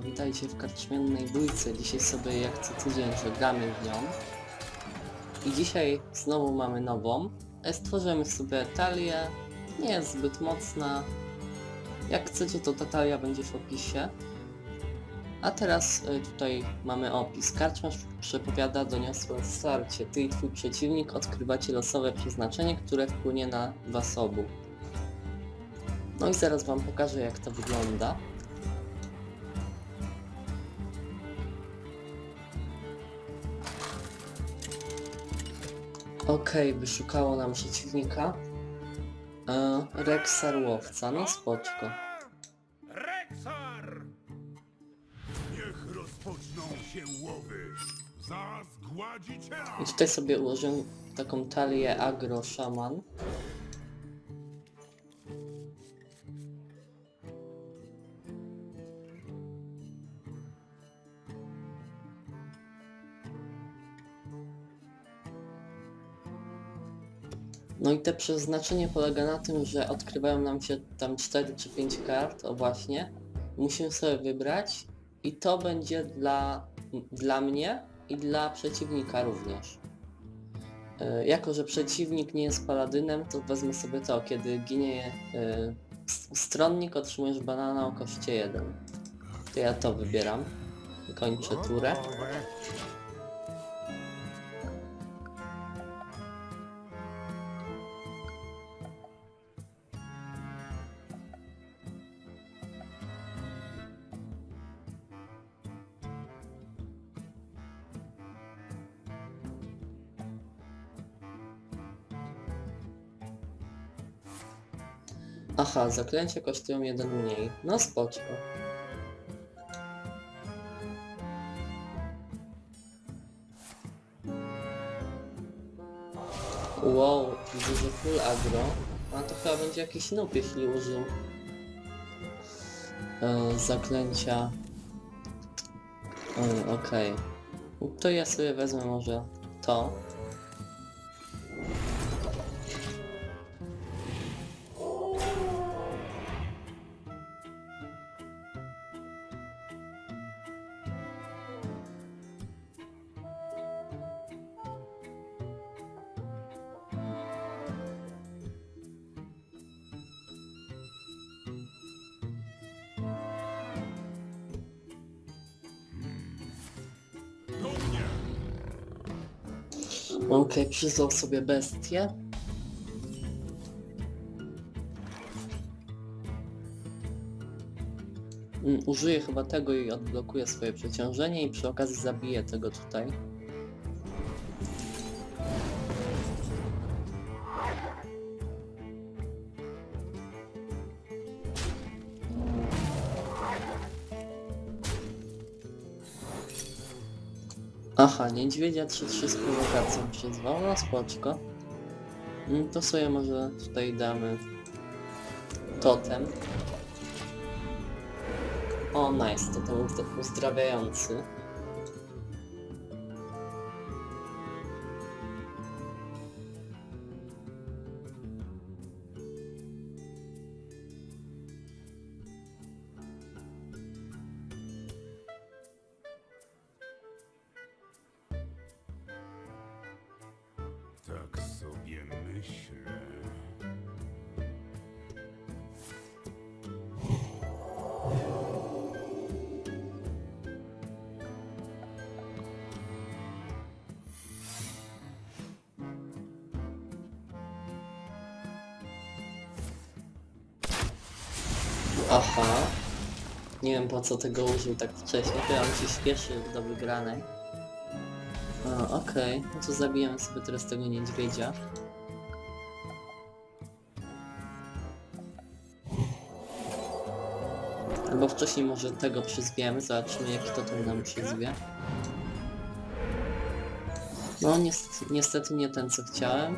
Witajcie w karczmiennej bójce. Dzisiaj sobie jak co tydzień gramy w nią. I dzisiaj znowu mamy nową. E, Stworzymy sobie talię. Nie jest zbyt mocna. Jak chcecie to ta talia będzie w opisie. A teraz e, tutaj mamy opis. Karczmasz przepowiada doniosłe starcie. Ty i twój przeciwnik odkrywacie losowe przeznaczenie, które wpłynie na was obu. No i zaraz wam pokażę jak to wygląda. Okej, wyszukało nam przeciwnika. E, Rexar łowca, no spoczko. Rexar! Niech rozpoczną się łowy za zgładziciela! I tutaj sobie ułożyłem taką talię agro szaman. I te przeznaczenie polega na tym, że odkrywają nam się tam 4 czy 5 kart, o właśnie. Musimy sobie wybrać i to będzie dla, dla mnie i dla przeciwnika również. E, Jako, że przeciwnik nie jest paladynem, to wezmę sobie to, kiedy ginie e, stronnik, otrzymujesz banana o koszcie 1. To ja to wybieram. Kończę turę. Aha, zaklęcia kosztują jeden mniej. No spoczko. Wow, że full agro. A to chyba będzie jakiś noob, jeśli użył e, zaklęcia. E, Okej. To ja sobie wezmę może to. Okej, przyzwał sobie bestię. Mm, Użyję chyba tego i odblokuję swoje przeciążenie i przy okazji zabiję tego tutaj. Niedźwiedzia 3-3 z prowokacją przyzwał, no spoczko. Mm, To sobie może tutaj damy totem. O, nice, totem uzd- uzdrawiający. Wiem po co tego użył tak wcześnie, chyba on się śpieszy do wygranej. Okej, no to zabijemy sobie teraz tego niedźwiedzia. Albo wcześniej może tego przyzwiemy, zobaczymy jaki to ten nam przyzwie. No niestety, niestety nie ten co chciałem.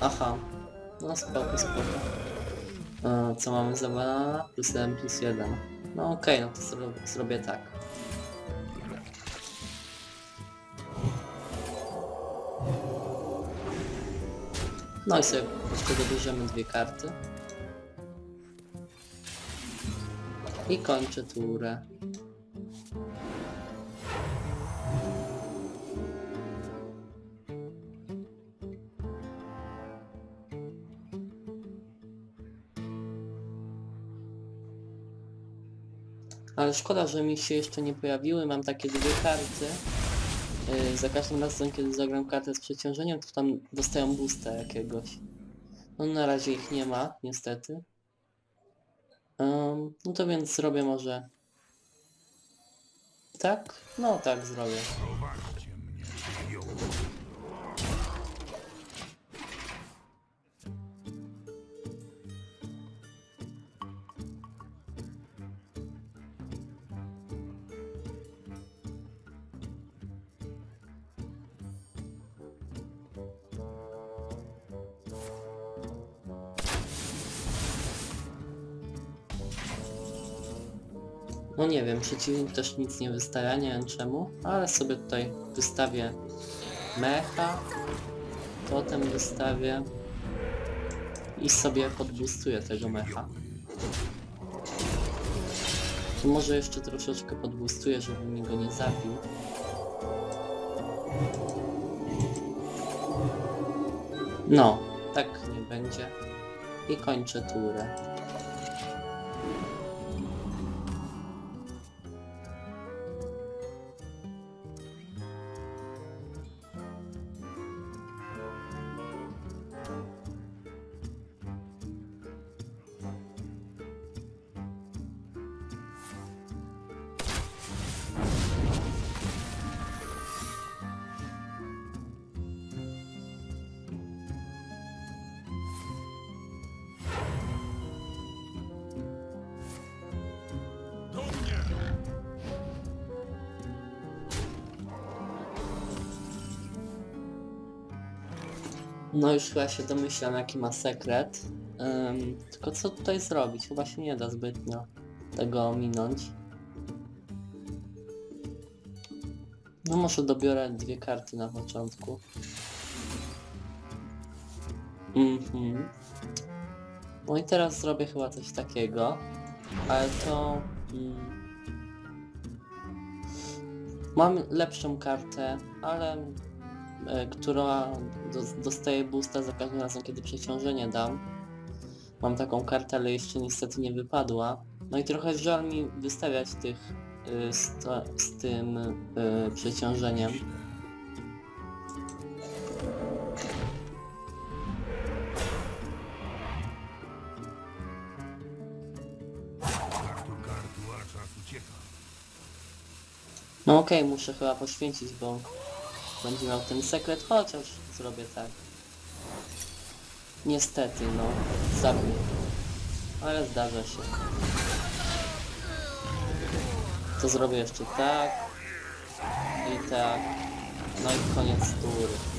Aha, no spoko, spoko. E, co mamy za banana? Plus 1, plus 1. No okej, no to zro zrobię tak. No i sobie jeszcze dobierzemy dwie karty. I kończę turę. Ale szkoda, że mi się jeszcze nie pojawiły. Mam takie dwie karty. Yy, za każdym razem, kiedy zagram kartę z przeciążeniem, to tam dostają boosta jakiegoś. No na razie ich nie ma, niestety. Ym, no to więc zrobię może... Tak? No tak zrobię. Nie wiem, przeciwnik też nic nie wystawia, nie wiem czemu, ale sobie tutaj wystawię mecha, potem wystawię i sobie podbustuję tego mecha. To może jeszcze troszeczkę podbustuję, żeby mi go nie zabił. No, tak nie będzie. I kończę turę. No już chyba się domyślam jaki ma sekret. Ym, tylko co tutaj zrobić? Chyba się nie da zbytnio tego ominąć. No może dobiorę dwie karty na początku. Mhm. No i teraz zrobię chyba coś takiego. Ale to... Mm, mam lepszą kartę, ale która do, dostaje boosta za każdym razem, kiedy przeciążenie dam. Mam taką kartę, ale jeszcze niestety nie wypadła. No i trochę żal mi wystawiać tych y, z, to, z tym y, przeciążeniem. No okej, muszę chyba poświęcić, bo będzie miał ten sekret, chociaż zrobię tak. Niestety, no, zabił. Ale zdarza się. To zrobię jeszcze tak. I tak. No i koniec tury.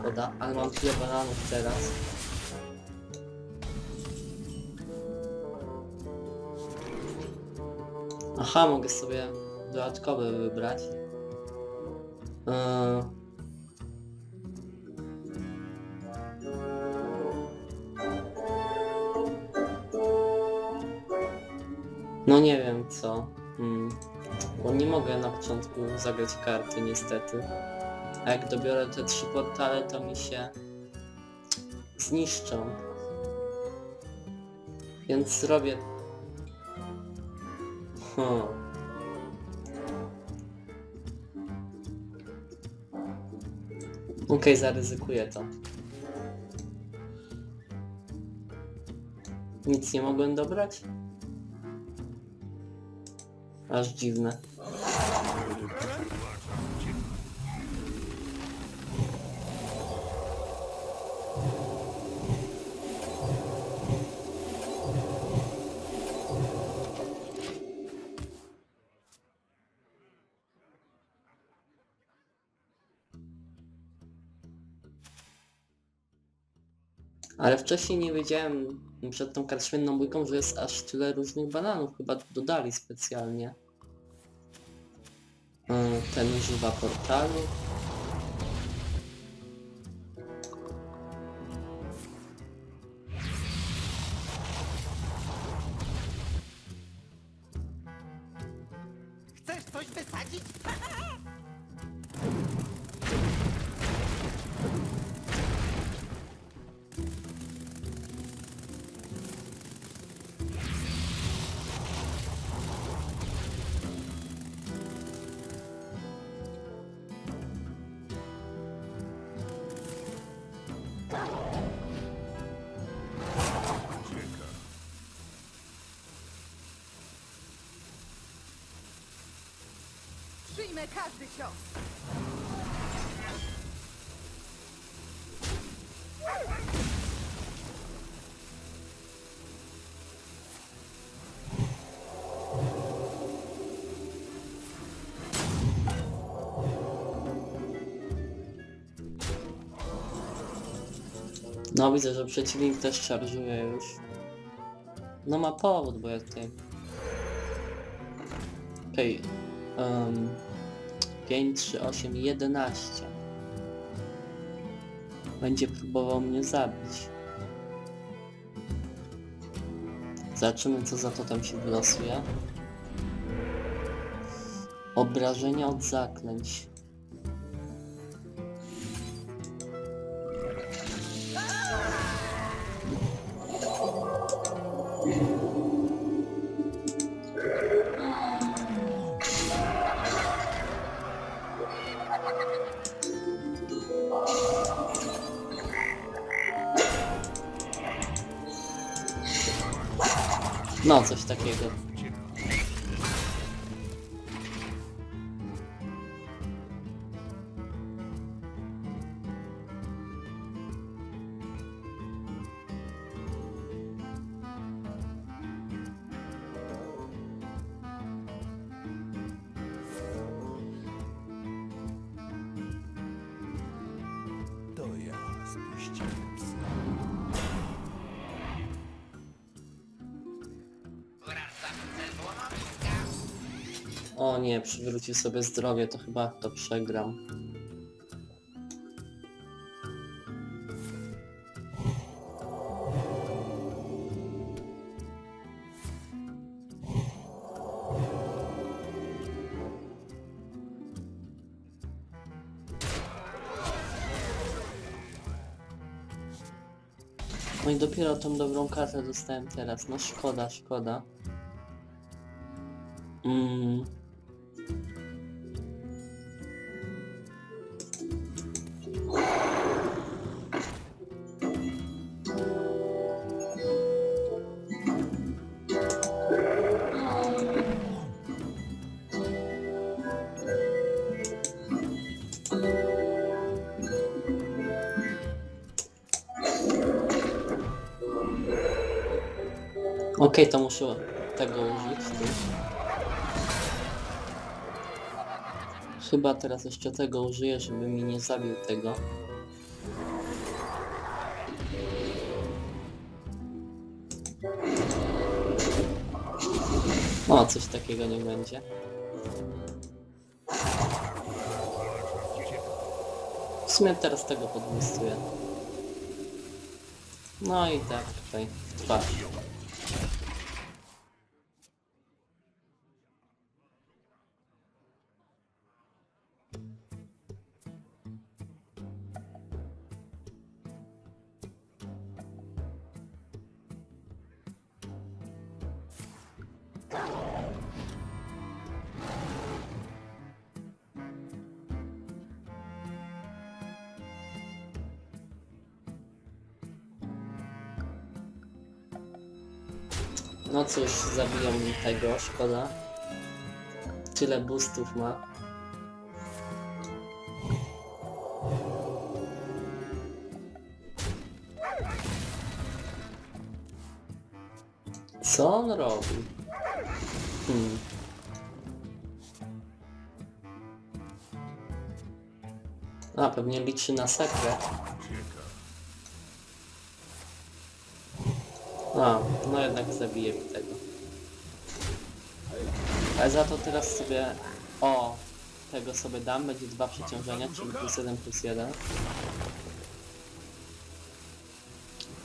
Szkoda, ale mam tyle bananów teraz. Aha, mogę sobie dodatkowe wybrać. Eee... No nie wiem co. Hmm. Bo nie mogę na początku zagrać karty niestety. A jak dobiorę te trzy portale to mi się zniszczą. Więc zrobię... Hmm. Okej, zaryzykuję to. Nic nie mogłem dobrać? Aż dziwne. Ale wcześniej nie wiedziałem przed tą karczmienną bójką, że jest aż tyle różnych bananów. Chyba dodali specjalnie. Y, Ten używa portalu. Przyjmę każdy cios. No widzę, że przeciwnik też szarżuje już. No ma powód, bo ja tutaj... Okej. Um, 5, 3, 8, 11. Będzie próbował mnie zabić. Zobaczymy co za to tam się wylosuje. Obrażenia od zaklęć. Nie, przywróci sobie zdrowie, to chyba to przegram. No i dopiero tą dobrą kartę dostałem teraz. No szkoda, szkoda. Mm. Okej, to muszę tego użyć. Chyba teraz jeszcze tego użyję, żeby mi nie zabił tego. O, coś takiego nie będzie. W sumie teraz tego podlistuję. No i tak tutaj w twarz. No cóż, zabiją mi tego, szkoda. Tyle boostów ma. Co on robi? Hmm. A, pewnie liczy na sekret. A, no jednak zabiję mi tego. Ale za to teraz sobie... O! tego sobie dam, będzie dwa przeciążenia, czyli plus 1 plus 1.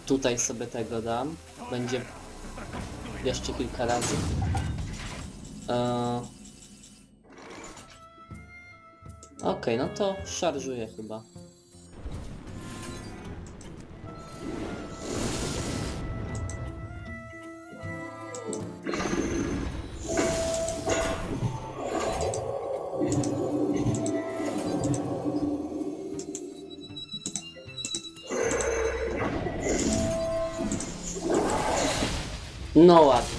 Tutaj sobie tego dam, będzie jeszcze kilka razy. Eee... Okej, no to szarżuję chyba. No ładnie,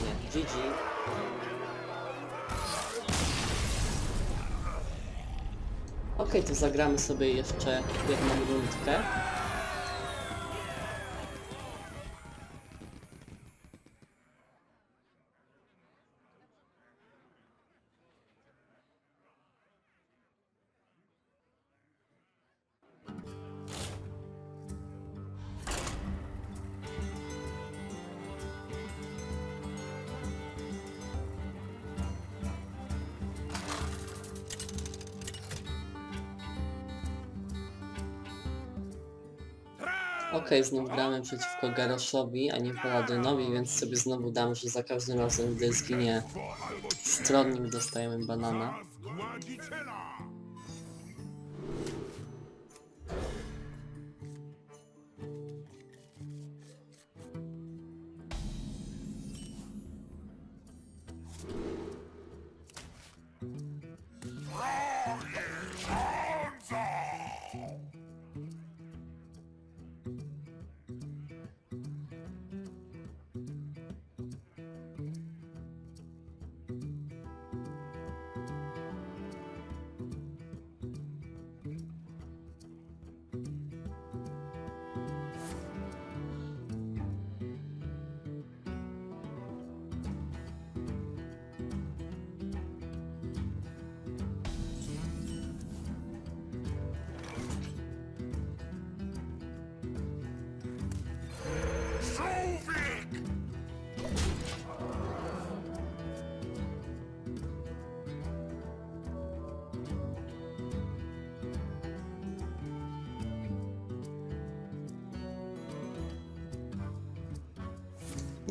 zagramy sobie jeszcze jedną rundkę. Okej, znów gramy przeciwko Garoszowi, a nie Paladynowi, więc sobie znowu dam, że za każdym razem, gdy zginie stronnik, dostajemy banana.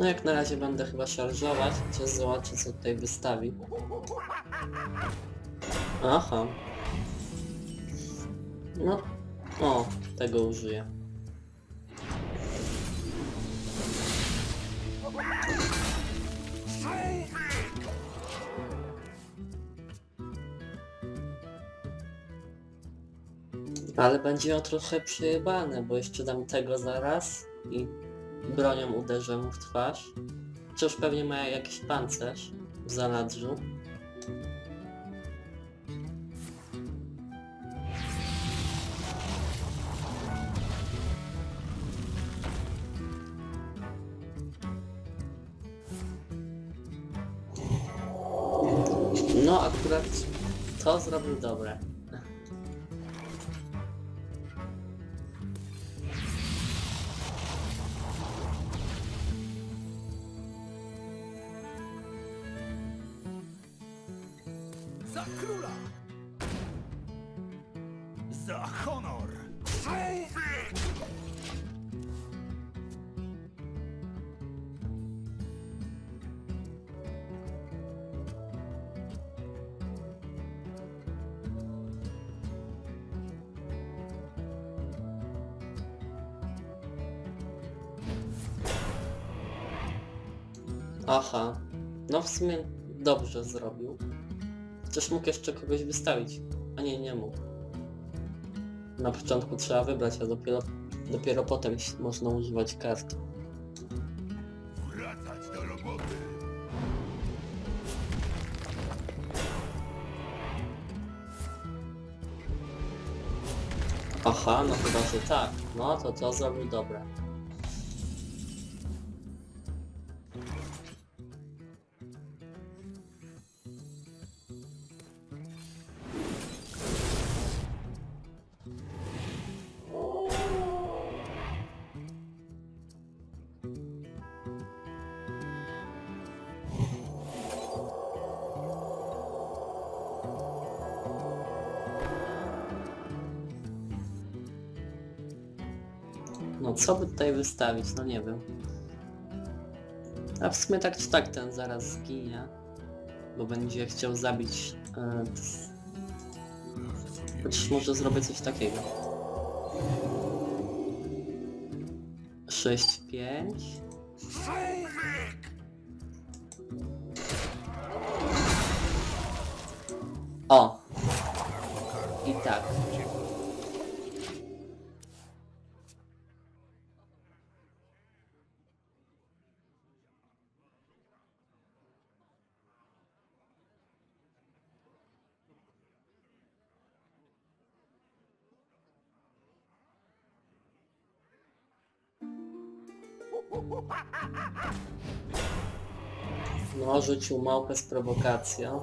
No jak na razie będę chyba szarżować, chociaż zobaczę co tutaj wystawi. Aha. No, o, tego użyję. Ale będzie miał trochę przejebane, bo jeszcze dam tego zaraz i bronią uderzę mu w twarz. Chociaż pewnie ma jakiś pancerz w zanadrzu. Za króla! Za honor! Aha. No w sumie dobrze zrobił. Chociaż mógł jeszcze kogoś wystawić. A nie, nie mógł. Na początku trzeba wybrać, a dopiero, dopiero potem można używać kart. Wracać do roboty! Aha, no chyba, że tak. No to to zrobił dobre. Co by tutaj wystawić? No nie wiem. A w sumie tak czy tak ten zaraz zginie. Bo będzie chciał zabić... E, ts- Chociaż może zrobię coś takiego. 6, 5. O! I tak. Rzucił małpę z prowokacją.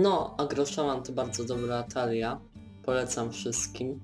No, Agroszaman to bardzo dobra talia. Polecam wszystkim.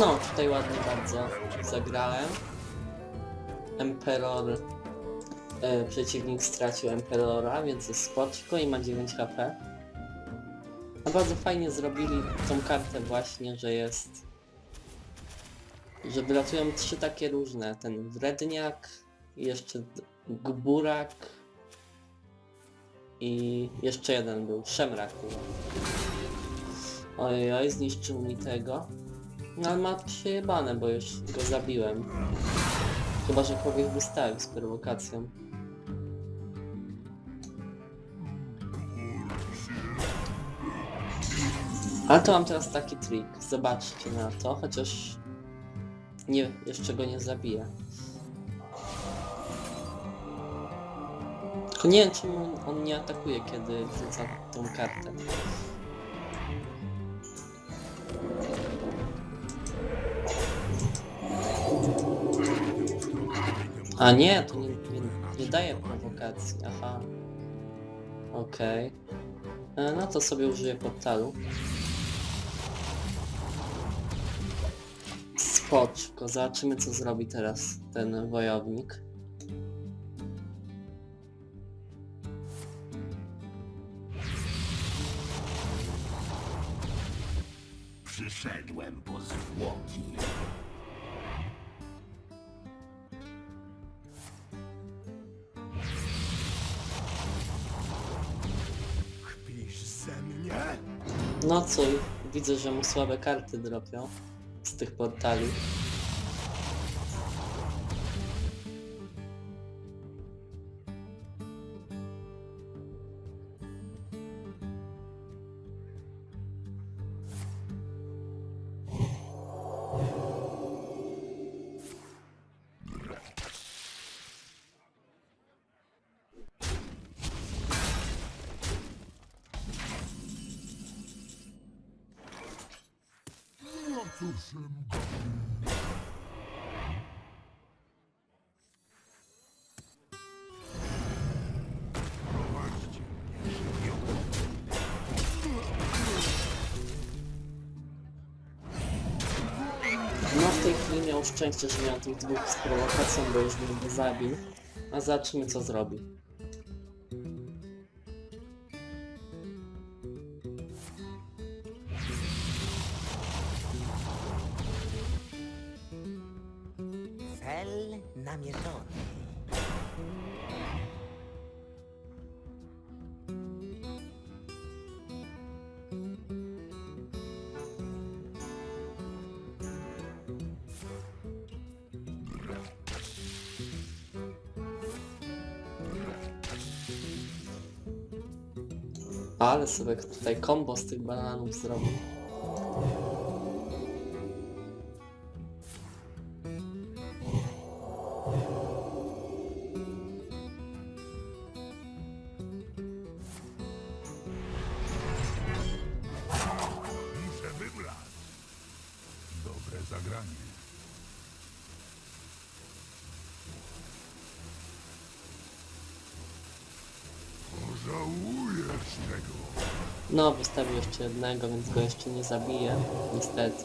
No, tutaj ładnie bardzo zagrałem. Emperor... E, przeciwnik stracił Emperora, więc jest spoczko i ma 9 HP. No bardzo fajnie zrobili tą kartę właśnie, że jest... Że wylatują trzy takie różne. Ten Wredniak, jeszcze Gburak i jeszcze jeden był, Szemrak. Ojej, oj, zniszczył mi tego. No ma przejebane, bo już go zabiłem. Chyba, że kogoś wystawił z prowokacją. Ale to mam teraz taki trik. Zobaczcie na to, chociaż nie, jeszcze go nie zabiję. Tylko nie wiem, czemu on nie atakuje, kiedy wrzuca tą kartę. A nie, to nie, nie, nie daje prowokacji, aha. Okej. E, No to sobie użyję portalu. Spoczko, zobaczymy co zrobi teraz ten wojownik. Przyszedłem po zwłoki. No co, widzę, że mu słabe karty dropią z tych portali. Miał szczęście, że miał tych dwóch z prowokacją, bo już bym go zabił. A zobaczymy co zrobi. Sobie tutaj kombo z tych bananów zrobił. No, wystawił jeszcze jednego, więc go jeszcze nie zabije, niestety.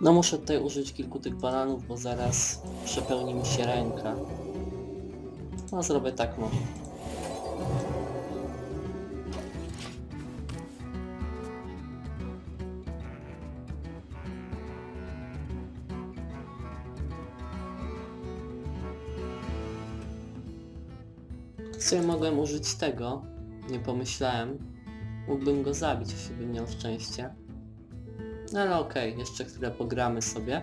No muszę tutaj użyć kilku tych bananów, bo zaraz przepełni mi się ręka. No zrobię tak może. W sumie mogłem użyć tego, nie pomyślałem. Mógłbym go zabić, jeśli bym miał szczęście. No ale okej, jeszcze chwilę pogramy sobie.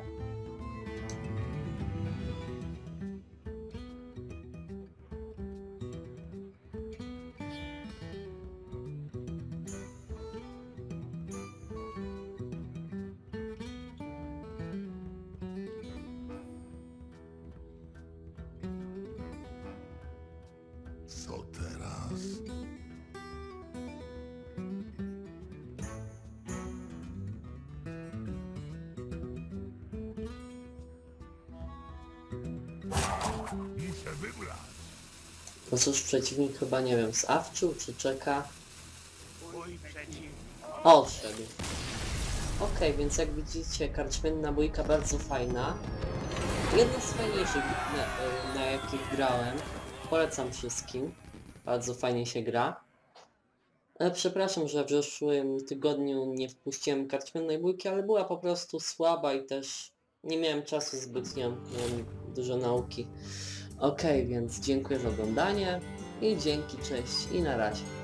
No cóż, przeciwnik chyba, nie wiem, zawczył czy czeka. Odszedł. Okej, więc jak widzicie, karczmienna bójka bardzo fajna. Jedna z fajniejszych, na, na jakich grałem. Polecam wszystkim. Bardzo fajnie się gra. Ale przepraszam, że w zeszłym tygodniu nie wpuściłem karczmiennej bójki, ale była po prostu słaba i też nie miałem czasu zbytnio, miałem dużo nauki. Okej, więc dziękuję za oglądanie i dzięki, cześć i na razie.